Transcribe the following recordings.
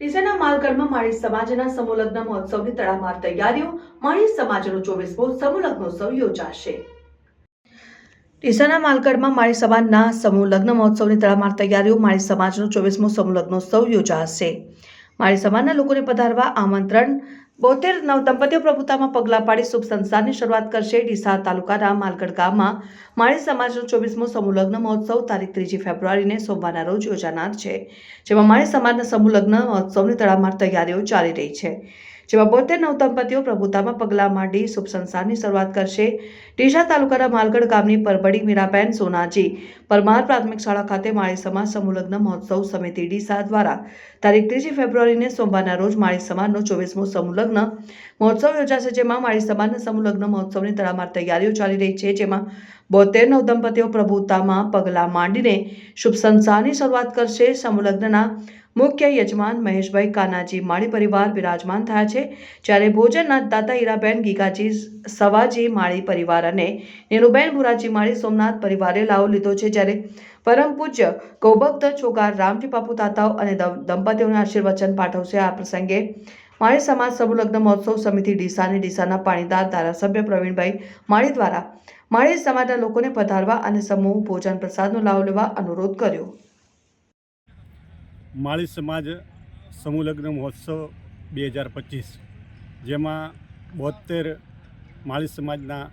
ડીસાના માલગઢમાં માળી સમાજના સમૂહલગ્ન મહોત્સવની તડામાર તૈયારીઓ, માળી સમાજનો ચોવીસમો સમૂહલગ્નોત્સવ યોજાશે. ડીસાના માલગઢમાં માળી સમાજના સમૂહ લગ્ન મહોત્સવની તડામાર તૈયારીઓ, માળી સમાજનો ચોવીસમો સમૂહ લગ્નોત્સવ યોજાશે. માળી સમાજના લોકોને પધારવા આમંત્રણ. બોતેર નવદંપતીઓ પ્રભુતામાં પગલાં પાડી શુભ સંસારની શરૂઆત કરશે. ડીસા તાલુકાના માલગઢ ગામમાં માળી સમાજનો ચોવીસમો સમૂહ લગ્ન મહોત્સવ તારીખ ત્રીજી ફેબ્રુઆરીને સોમવારના રોજ યોજાનાર છે, જેમાં માળી સમાજના સમૂહલગ્ન મહોત્સવની તડામાર તૈયારીઓ ચાલી રહી છે. જેમાં બોતેર નવદંપતીઓ પ્રભુતામાં પગલાં માંડી શુભ સંસારની શરૂઆત કરશે. ડીસા તાલુકાના માલગઢ ગામની પરબડી મીરાબેન સોનાજી પરમાર પ્રાથમિક શાળા ખાતે માળી સમાજ સમૂહલગ્ન મહોત્સવ સમિતિ ડીસા દ્વારા તારીખ ત્રીજી ફેબ્રુઆરીને સોમવારના રોજ માળી સમાજનો ચોવીસમો સમૂહલગ્ન મહોત્સવ યોજાશે. જેમાં માળી સમાજના સમૂહલગ્ન મહોત્સવની તડામાર તૈયારીઓ ચાલી રહી છે. જેમાં બોતેર નવદંપતીઓ પ્રભુતામાં પગલાં માંડીને શુભ સંસારની શરૂઆત કરશે. સમૂહ લગ્નના મુખ્ય યજમાન મહેશભાઈ કાનાજી માળી પરિવાર બિરાજમાન થયા છે. જ્યારે ભોજનના દાતા હીરાબેન, ગીગાજી સવાજી માળી પરિવાર અને નીરુબેન ભુરાજી માળી સોમનાથ પરિવારે લાવો લીધો છે. જ્યારે પરમ પૂજ્ય ગૌભક્ત ચોગાર રામજી બાપુ તાતાઓ અને દંપતીઓને આશીર્વચન પાઠવશે. આ પ્રસંગે માળી સમાજ સમૂહલગ્ન મહોત્સવ સમિતિ ડીસાની ડીસાના પાણીદાર ધારાસભ્ય પ્રવીણભાઈ માળી દ્વારા માળી સમાજના લોકોને પધારવા અને સમૂહ ભોજન પ્રસાદનો લાવો લેવા અનુરોધ કર્યો. માળી સમાજ સમૂહલગ્ન મહોત્સવ બે હજાર પચીસ જેમાં બોતેર માળી સમાજના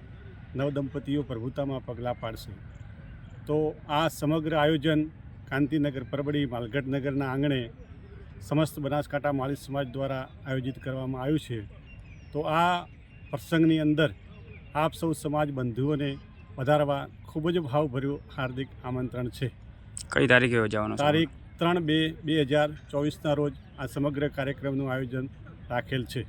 નવદંપતીઓ પ્રભુતામાં પગલાં પાડશે. તો આ સમગ્ર આયોજન કાંતિનગર પરબડી માલગઢ નગરના આંગણે સમસ્ત બનાસકાંઠા માળી સમાજ દ્વારા આયોજિત કરવામાં આવ્યું છે. તો આ પ્રસંગની અંદર આપ સૌ સમાજ બંધુઓને વધારવા ખૂબ જ ભાવભર્યું હાર્દિક આમંત્રણ છે. કઈ તારીખે યોજાવાનો તારીખ ત્રણ બે બે હજાર ચોવીસના રોજ આ સમગ્ર કાર્યક્રમનું આયોજન રાખેલ છે.